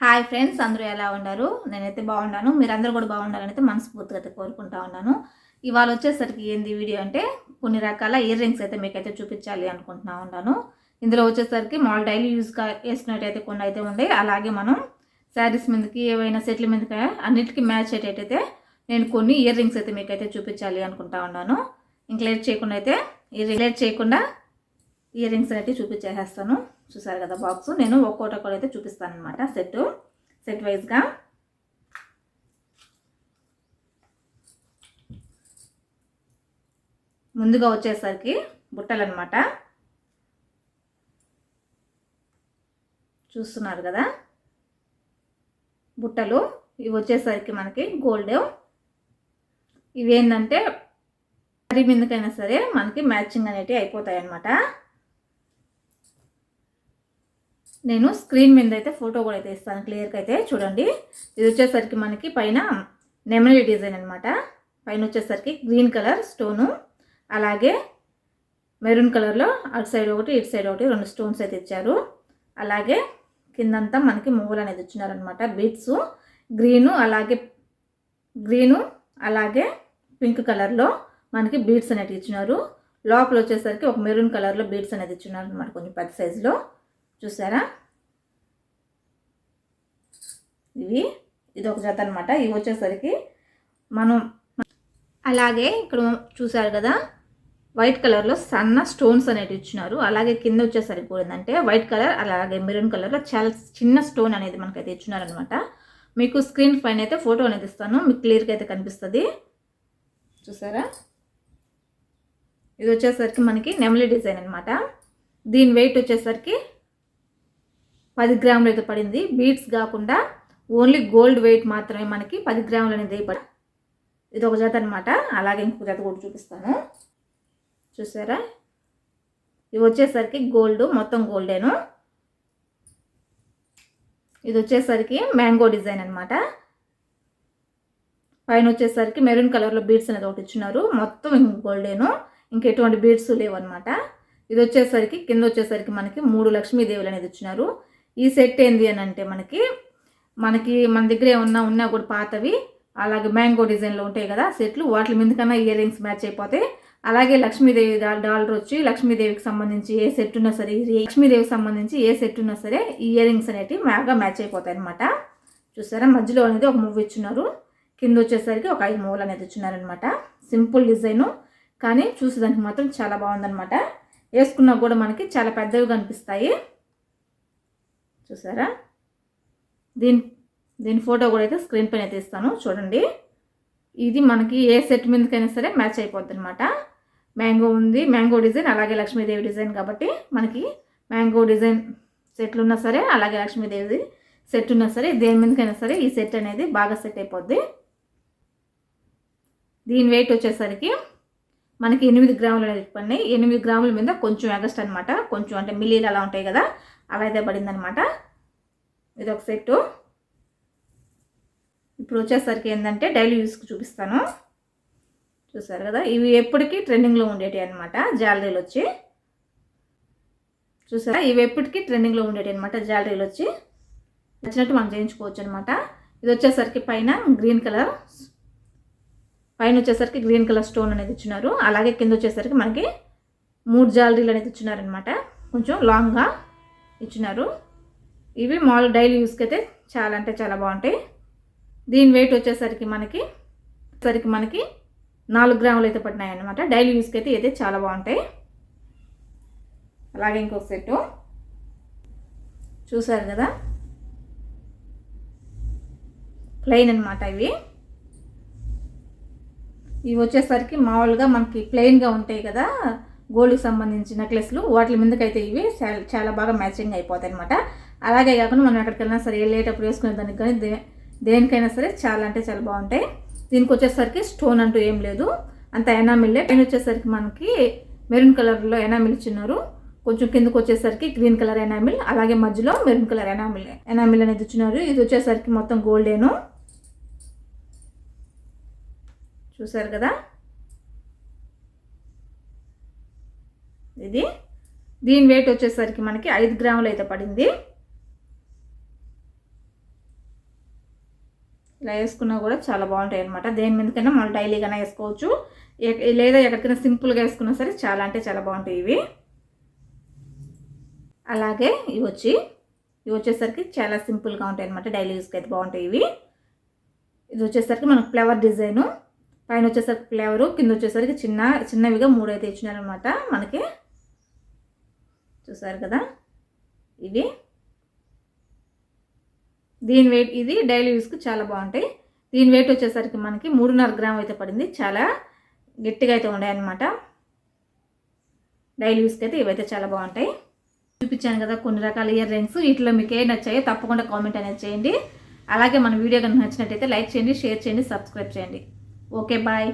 Hi friends అందరూ ఎలా ఉన్నారు? నేనైతే బాగున్నాను. మీరందరూ కూడా బాగుండాలని అయితే మనస్ఫూర్తిగా అయితే కోరుకుంటా ఉన్నాను. ఇవాళ వచ్చేసరికి ఏంది వీడియో అంటే కొన్ని రకాల ఇయర్ రింగ్స్ అయితే మీకైతే చూపించాలి అనుకుంటున్నా ఉన్నాను. ఇందులో వచ్చేసరికి మామూలు డైలీ యూస్గా వేసుకున్నట్టయితే కొన్ని అయితే ఉండే అలాగే మనం శారీస్ మీదకి ఏవైనా సెట్ల మీదకి అన్నిటికీ మ్యాచ్ అయ్యేటైతే నేను కొన్ని ఇయర్ రింగ్స్ అయితే మీకైతే చూపించాలి అనుకుంటా ఉన్నాను. ఇంక లేట్ చేయకుండా అయితే ఇయర్ లేట్ చేయకుండా ఇయర్ రింగ్స్ అయితే చూపించేసేస్తాను. చూసారు కదా బాక్స్? నేను ఒక్కోటి ఒక్కటి అయితే చూపిస్తాను అనమాట సెట్ సెట్ వైజ్గా ముందుగా వచ్చేసరికి బుట్టలు అనమాట చూస్తున్నారు కదా? బుట్టలు. ఇవి వచ్చేసరికి మనకి గోల్డ్ ఇవి ఏంటంటే కర్రీ మీదకైనా సరే మనకి మ్యాచింగ్ అనేటివి అయిపోతాయి అన్నమాట నేను స్క్రీన్ మీద అయితే ఫోటో కూడా అయితే ఇస్తాను క్లియర్గా అయితే చూడండి. ఇది వచ్చేసరికి మనకి పైన నెమలి డిజైన్ అనమాట పైన వచ్చేసరికి గ్రీన్ కలర్ స్టోను అలాగే మెరూన్ కలర్లో అటు సైడ్ ఒకటి ఇటు సైడ్ ఒకటి రెండు స్టోన్స్ అయితే ఇచ్చారు. అలాగే కిందంతా మనకి మువ్వలు అనేది ఇచ్చినారనమాట బీట్స్ గ్రీను అలాగే గ్రీను అలాగే పింక్ కలర్లో మనకి బీట్స్ అనేది ఇచ్చినారు. లోపల వచ్చేసరికి ఒక మెరూన్ కలర్లో బీట్స్ అనేది ఇచ్చినారు అనమాట కొంచెం పెద్ద సైజులో చూసారా? ఇవి ఇది ఒక జత అనమాట ఇవి వచ్చేసరికి మనం అలాగే ఇక్కడ చూసారు కదా వైట్ కలర్లో సన్న స్టోన్స్ అనేటివి ఇచ్చినారు. అలాగే కింద వచ్చేసరికి కూడా ఏంటంటే వైట్ కలర్ అలాగే మెరూన్ కలర్లో చాలా చిన్న స్టోన్ అనేది మనకైతే ఇచ్చినారనమాట మీకు స్క్రీన్ పైన అయితే ఫోటో అనేది ఇస్తాను. మీకు క్లియర్గా అయితే కనిపిస్తుంది. చూసారా? ఇది వచ్చేసరికి మనకి నెమలి డిజైన్ అనమాట దీని వెయిట్ వచ్చేసరికి పది గ్రాములు అయితే పడింది. బీట్స్ కాకుండా ఓన్లీ గోల్డ్ వెయిట్ మాత్రమే మనకి పది గ్రాములు అనేది పడి ఇది ఒక జత అనమాట అలాగే ఇంకొక జత కూడా చూపిస్తాను. చూసారా? ఇవి వచ్చేసరికి గోల్డ్ మొత్తం గోల్డేను. ఇది వచ్చేసరికి మ్యాంగో డిజైన్ అనమాట పైన వచ్చేసరికి మెరూన్ కలర్లో బీడ్స్ అనేది ఒకటి ఇచ్చినారు మొత్తం ఇంక గోల్డేను. ఇంకెటువంటి బీడ్స్ లేవు అనమాట ఇది వచ్చేసరికి కింద వచ్చేసరికి మనకి మూడు లక్ష్మీదేవులు అనేది ఇచ్చినారు ఈ సెట్ ఏంది అని అంటే మనకి మనకి మన దగ్గర ఏమన్నా ఉన్నా కూడా పాతవి అలాగే మ్యాంగో డిజైన్లో ఉంటాయి కదా సెట్లు వాటి మీద కన్నా ఇయర్ రింగ్స్ మ్యాచ్ అయిపోతాయి. అలాగే లక్ష్మీదేవి డాలర్ వచ్చి లక్ష్మీదేవికి సంబంధించి ఏ సెట్ ఉన్నా సరే లక్ష్మీదేవికి సంబంధించి ఏ సెట్ ఉన్నా సరే ఈ ఇయర్ రింగ్స్ అనేవి బాగా మ్యాచ్ అయిపోతాయి అనమాట చూసారా? మధ్యలో అనేది ఒక మూవ్ ఇచ్చినారు కింద వచ్చేసరికి ఒక ఐదు మూవలు అనేది ఇచ్చినారనమాట సింపుల్ డిజైను కానీ చూసేదానికి మాత్రం చాలా బాగుందనమాట వేసుకున్నా కూడా మనకి చాలా పెద్దవి కనిపిస్తాయి చూసారా? దీని దీని ఫోటో కూడా అయితే స్క్రీన్ పైన అయితే ఇస్తాను చూడండి. ఇది మనకి ఏ సెట్ మీదకైనా సరే మ్యాచ్ అయిపోద్ది అనమాట మ్యాంగో ఉంది మ్యాంగో డిజైన్ అలాగే లక్ష్మీదేవి డిజైన్ కాబట్టి మనకి మ్యాంగో డిజైన్ సెట్లు ఉన్నా సరే అలాగే లక్ష్మీదేవి సెట్ ఉన్నా సరే దేని మీదకైనా సరే ఈ సెట్ అనేది బాగా సెట్ అయిపోద్ది. దీని వెయిట్ వచ్చేసరికి మనకి ఎనిమిది గ్రాములు అనేది పడినాయి ఎనిమిది గ్రాముల మీద కొంచెం ఎగస్ట్ అనమాట కొంచెం అంటే మిల్లీలు అలా ఉంటాయి కదా అలా అయితే పడిందనమాట. ఇది ఒక సెట్టు. ఇప్పుడు వచ్చేసరికి ఏంటంటే డైలీ యూస్కి చూపిస్తాను. చూసారు కదా? ఇవి ఎప్పటికీ ట్రెండింగ్లో ఉండేవి అనమాట జాలరీలు వచ్చి. చూసారా? ఇవి ఎప్పటికీ ట్రెండింగ్లో ఉండేవి అనమాట జాలరీలు వచ్చి. నచ్చినట్టు మనం చేయించుకోవచ్చు అనమాట ఇది వచ్చేసరికి పైన గ్రీన్ కలర్. పైన వచ్చేసరికి గ్రీన్ కలర్ స్టోన్ అనేది ఇచ్చినారు. అలాగే కింద వచ్చేసరికి మనకి మూడు జాలరీలు అనేది ఇచ్చినారనమాట కొంచెం లాంగ్గా. ఇచ్చినారు. ఇవి మామూలు డైలీ యూస్కి అయితే చాలా అంటే చాలా బాగుంటాయి. దీని వెయిట్ వచ్చేసరికి మనకి సరికి మనకి నాలుగు గ్రాములు అయితే పడినాయి అనమాట డైలీ యూస్కి అయితే అయితే చాలా బాగుంటాయి. అలాగే ఇంకొక సెట్టు. చూసారు కదా? ప్లెయిన్ అనమాట ఇవి. ఇవి వచ్చేసరికి మామూలుగా మనకి ప్లెయిన్గా ఉంటాయి కదా? గోల్డ్కి సంబంధించిన నెక్లెస్లు వాటి మీదకైతే ఇవి చాలా బాగా మ్యాచింగ్ అయిపోతాయి అనమాట అలాగే కాకుండా మనం ఎక్కడికి వెళ్ళినా సరే వెళ్ళేటప్పుడు వేసుకునే దానికి కానీ దే దేనికైనా సరే చాలా అంటే చాలా బాగుంటాయి. దీనికి వచ్చేసరికి స్టోన్ అంటూ ఏం లేదు. అంత ఎనామిల్లే. పైన వచ్చేసరికి మనకి మెరూన్ కలర్లో ఎనామిల్ ఇచ్చినారు. కొంచెం కిందకు వచ్చేసరికి గ్రీన్ కలర్ ఎనామిల్ అలాగే మధ్యలో మెరూన్ కలర్ ఎనామిల్ ఎనామిల్ అనేది ఇచ్చినారు. ఇది వచ్చేసరికి మొత్తం గోల్డేను. చూసారు కదా? ఇది. దీని వెయిట్ వచ్చేసరికి మనకి ఐదు గ్రాములు అయితే పడింది. ఇలా వేసుకున్నా కూడా చాలా బాగుంటాయి అనమాట దేని మీదకైనా మనం డైలీగానే వేసుకోవచ్చు. లేదా ఎక్కడికైనా సింపుల్గా వేసుకున్నా సరే చాలా అంటే చాలా బాగుంటాయి ఇవి. అలాగే ఇవి వచ్చి ఇవి వచ్చేసరికి చాలా సింపుల్గా ఉంటాయి అనమాట డైలీ యూస్కి అయితే బాగుంటాయి ఇవి. ఇది వచ్చేసరికి మనకు ఫ్లేవర్ డిజైను పైన వచ్చేసరికి ఫ్లేవరు కింద వచ్చేసరికి చిన్న చిన్నవిగా మూడు అయితే ఇచ్చినారనమాట మనకి. చూసారు కదా? ఇవి. దీని వెయిట్ ఇది డైలీ యూస్కి చాలా బాగుంటాయి. దీని వెయిట్ వచ్చేసరికి మనకి మూడున్నర గ్రామ్ అయితే పడింది. చాలా గట్టిగా అయితే ఉన్నాయన్నమాట. డైలీ యూస్కి అయితే ఇవైతే చాలా బాగుంటాయి. చూపించాను కదా కొన్ని రకాల ఇయర్ రింగ్స్. వీటిలో మీకు ఏ నచ్చాయో తప్పకుండా కామెంట్ అనేది చేయండి. అలాగే మన వీడియో కనుక నచ్చినట్టయితే లైక్ చేయండి షేర్ చేయండి సబ్స్క్రైబ్ చేయండి. Okay bye.